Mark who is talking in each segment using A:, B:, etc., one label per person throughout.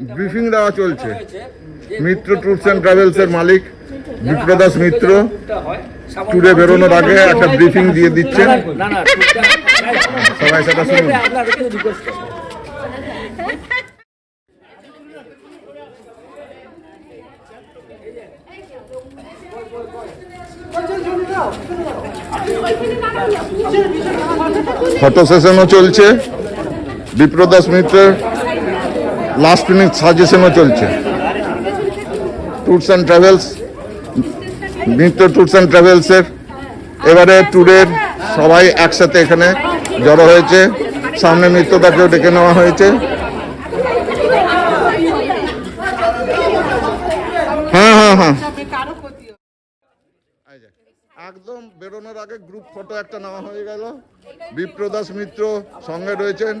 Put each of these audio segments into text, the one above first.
A: Briefing দেওয়া চলছে। Mitra tours and ট্রাভেলসের মালিক বিপ্রদাস মিত্র ট্যুরে বেরোনোর আগে একটা ব্রিফিং দিয়ে দিচ্ছেন। সবাই সেটা শুনুন। ফটো সেশনও চলছে। বিপ্রদাস মিত্রের লাস্ট মিনিট সাজেশনও চলছে। Tours and travels Mitra tours and ট্রাভেলসের এবারে ট্যুরের সবাই একসাথে এখানে জড়ো হয়েছে। সামনে মিত্রদাকেও ডেকে নেওয়া হয়েছে। হ্যাঁ হ্যাঁ হ্যাঁ। একদম বেরোনোর আগে গ্রুপ ফটো একটা নেওয়া হয়ে গেল। বিপ্রদাস মিত্র সঙ্গে রয়েছেন।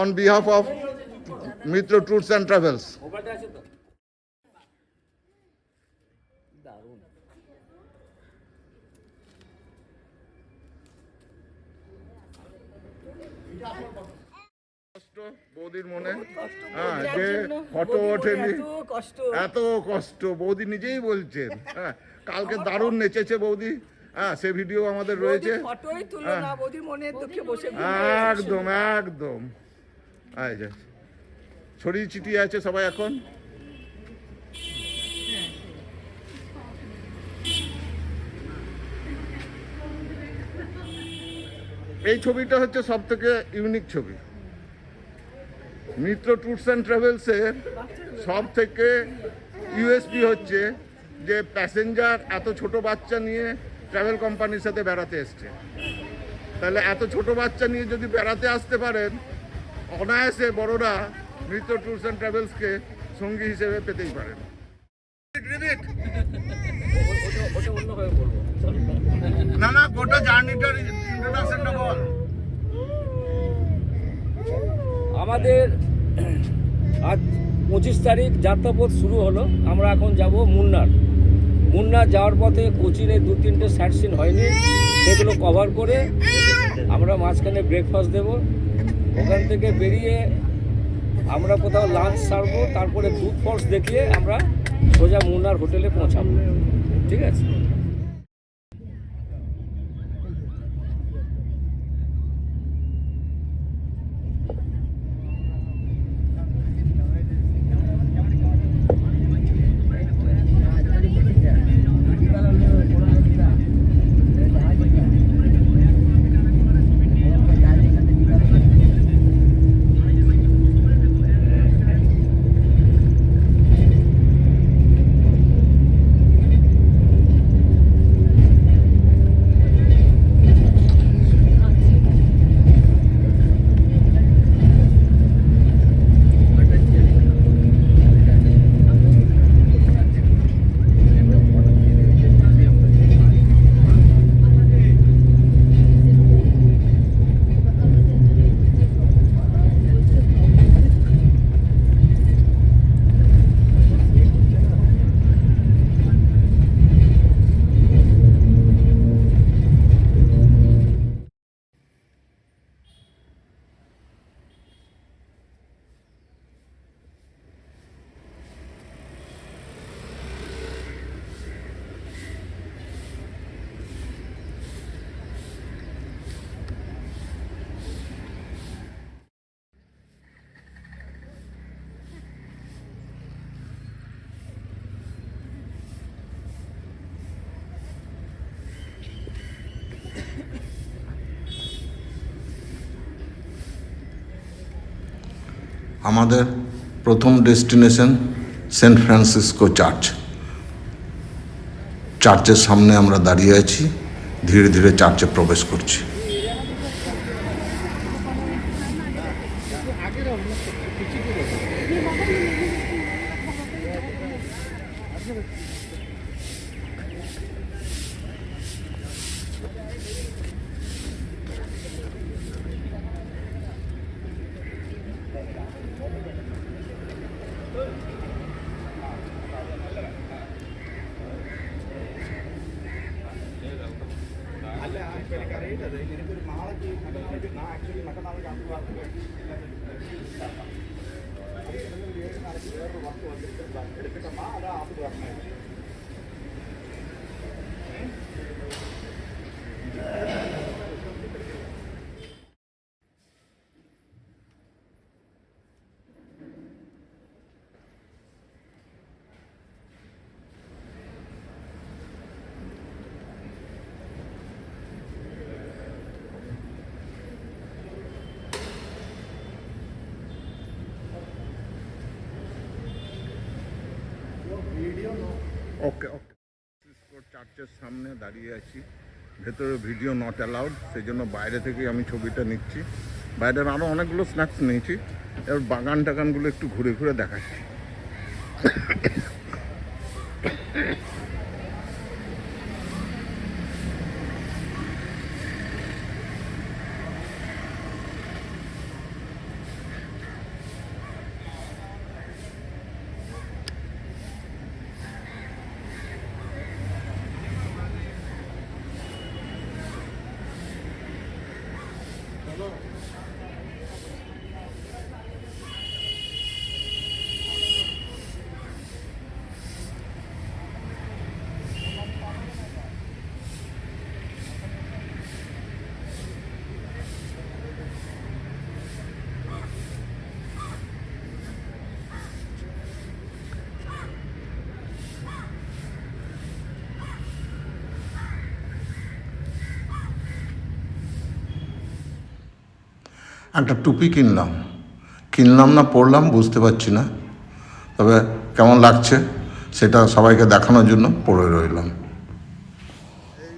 A: On behalf of Mitra tours and travels. কষ্ট বৌদির মনে। হ্যাঁ যে ফটো ওঠেনি। এত কষ্ট। বৌদি নিজেই বলছেন। হ্যাঁ কালকে দারুণ নেচেছে বৌদি। হ্যাঁ সে ভিডিও আমাদের রয়েছে।
B: দুঃখে বসে
A: একদম একদম। যে ছড়িয়ে ছিটিয়ে আছে সবাই এখন। এই ছবিটা হচ্ছে সব থেকে ইউনিক ছবি। মিত্র ট্যুরস অ্যান্ড ট্রাভেলসের সব থেকে ইউএসপি হচ্ছে যে প্যাসেঞ্জার এত ছোট বাচ্চা নিয়ে ট্রাভেল কোম্পানির সাথে বেড়াতে এসছে। তাহলে এত ছোট বাচ্চা নিয়ে যদি বেড়াতে আসতে পারেন, অনায়াসে বড়রা মিত্র ট্যুরস অ্যান্ড ট্রাভেলসকে সঙ্গী হিসেবে পেতেই পারেন। না না, গোটা জার্নিটার
C: আমাদের আজ পঁচিশ তারিখ যাত্রাপথ শুরু হলো। আমরা এখন যাব মুন্নার। মুন্নার যাওয়ার পথে কোচিনে দু তিনটে সাইট সিন হয়নি। সেগুলো কভার করে আমরা মাঝখানে ব্রেকফাস্ট দেব। ওখান থেকে বেরিয়ে আমরা কোথাও লাঞ্চ সারবো, তারপরে দুধ ফলস দেখিয়ে আমরা সোজা মুন্নার হোটেলে পৌঁছাবো। ঠিক আছে?
A: আমাদের প্রথম ডেস্টিনেশন সেন্ট ফ্রান্সিসকো চার্চ চার্চের সামনে আমরা দাঁড়িয়ে আছি, ধীরে ধীরে চার্চে প্রবেশ করছি Thank you. நான் ஆக்சுவலி மட்டநாளுக்கு அஞ்சு வாரத்துக்கு வேறு ஒர்க் வந்துருக்கு எடுத்துட்டோமா அதான் ஆஃபீஸ் வரணும் চার্চের সামনে দাঁড়িয়ে আছি। ভেতরে ভিডিও নট অ্যালাউড সেই জন্য বাইরে থেকে আমি ছবিটা নিচ্ছি। বাইরের আরও অনেকগুলো স্ন্যাক্স নিয়েছি। এবার বাগান টাগানগুলো একটু ঘুরে ঘুরে দেখাচ্ছি।
D: একটা টুপি কিনলাম। কিনলাম না, পরলাম, বুঝতে পারছি না। তবে কেমন লাগছে সেটা সবাইকে দেখানোর জন্য পড়ে রইলাম।
A: এই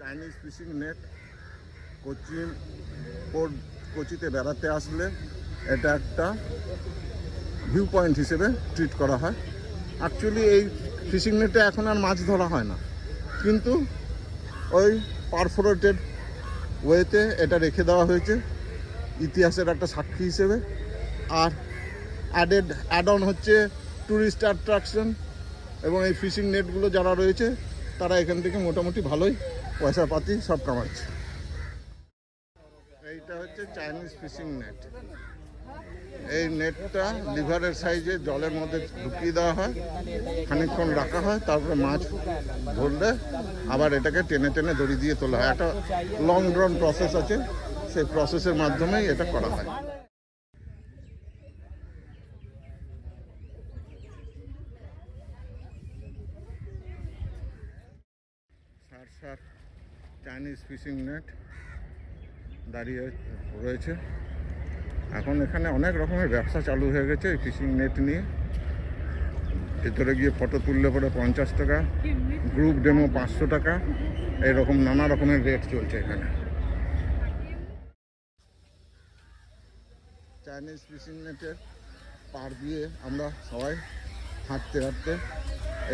A: চাইনিজ ফিশিং নেট পোর্ট কোচিতে বেড়াতে আসলে এটা একটা ভিউ পয়েন্ট হিসেবে ট্রিট করা হয়। অ্যাকচুয়ালি এই ফিশিং নেটে এখন আর মাছ ধরা হয় না। কিন্তু ওই পারফোরেটেড ওয়েতে এটা রেখে দেওয়া হয়েছে। ইতিহাসের একটা সাক্ষী হিসেবে। আর অ্যাডেড অ্যাড অন হচ্ছে ট্যুরিস্ট অ্যাট্রাকশন এবং এই ফিশিং নেটগুলো যারা রয়েছে, তারা এখান থেকে মোটামুটি ভালোই পয়সা পাতি সব কামাচ্ছে। এইটা হচ্ছে চাইনিজ ফিশিং নেট এই নেটটা লিভারের সাইজে জলের মধ্যে ঢুকিয়ে দেওয়া হয়, খানিকক্ষণ রাখা হয়, তারপরে মাছ ধরলে আবার এটাকে টেনে টেনে দড়ি দিয়ে তোলা হয়। একটা লং ড্রন প্রসেস আছে। সেই প্রসেসের মাধ্যমেই এটা করা হয়। সার সার চাইনিজ ফিশিং নেট দাঁড়িয়ে রয়েছে। এখন এখানে অনেক রকমের ব্যবসা চালু হয়ে গেছে এই ফিশিং নেট নিয়ে। ভেতরে গিয়ে ফটো তুললে পরে পঞ্চাশ টাকা গ্রুপ ডেমো পাঁচশো টাকা, এরকম নানা রকমের রেট চলছে এখানে। চাইনিজ ফিশিং নেটের পার দিয়ে আমরা সবাই হাঁটতে হাঁটতে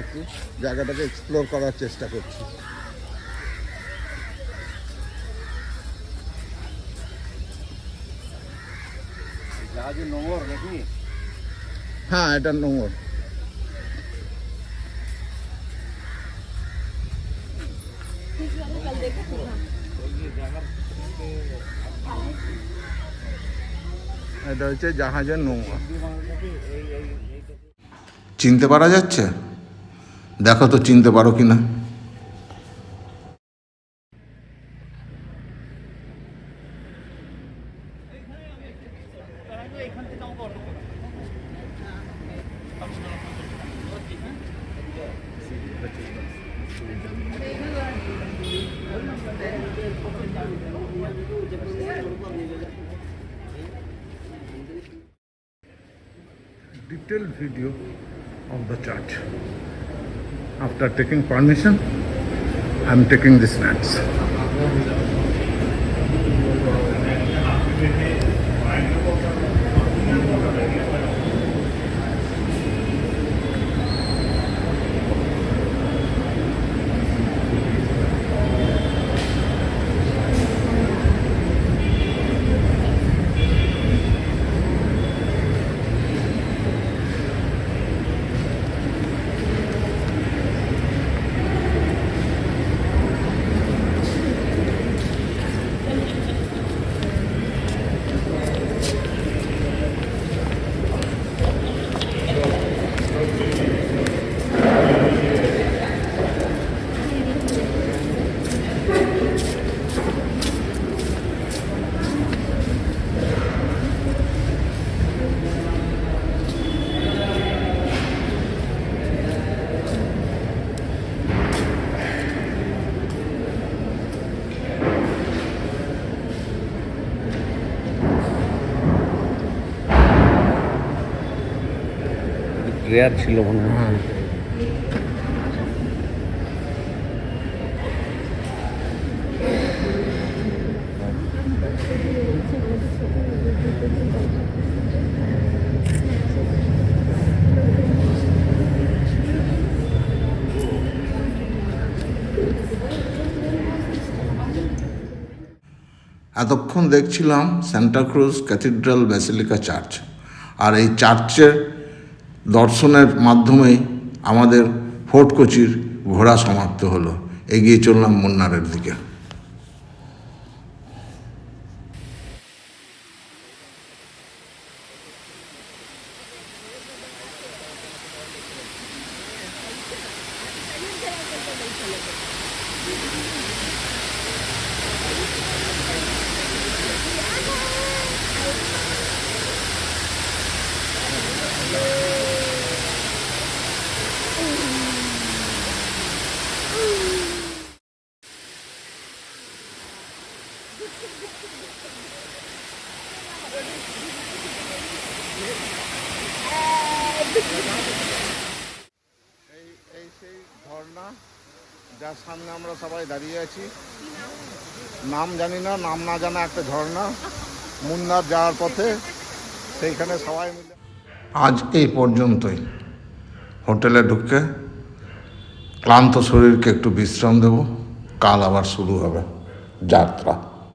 A: একটু জায়গাটাকে এক্সপ্লোর করার চেষ্টা করছি। হ্যাঁ এটা নোংর এটা হচ্ছে জাহাজের নৌকা।
D: চিনতে পারা যাচ্ছে? দেখো তো চিনতে পারো কি না
A: detailed video of the church. After taking permission, I am taking the snacks.
E: Rare ছিল মনে হয়।
A: এতক্ষণ দেখছিলাম Santa Cruz cathedral basilica church আর এই চার্চের দর্শনের মাধ্যমে আমাদের ফোর্ট কোচির ঘোরা সমাপ্ত হলো। এগিয়ে চললাম মুন্নারের দিকে।
F: যার সামনে আমরা সবাই দাঁড়িয়ে আছি। নাম জানি না, নাম না জানা একটা ঝর্ণা। মুন্নার যাওয়ার পথে সেইখানে সবাই মিলে
A: আজ এই পর্যন্তই। হোটেলে ঢুকে ক্লান্ত শরীরকে একটু বিশ্রাম দেব। কাল আবার শুরু হবে যাত্রা।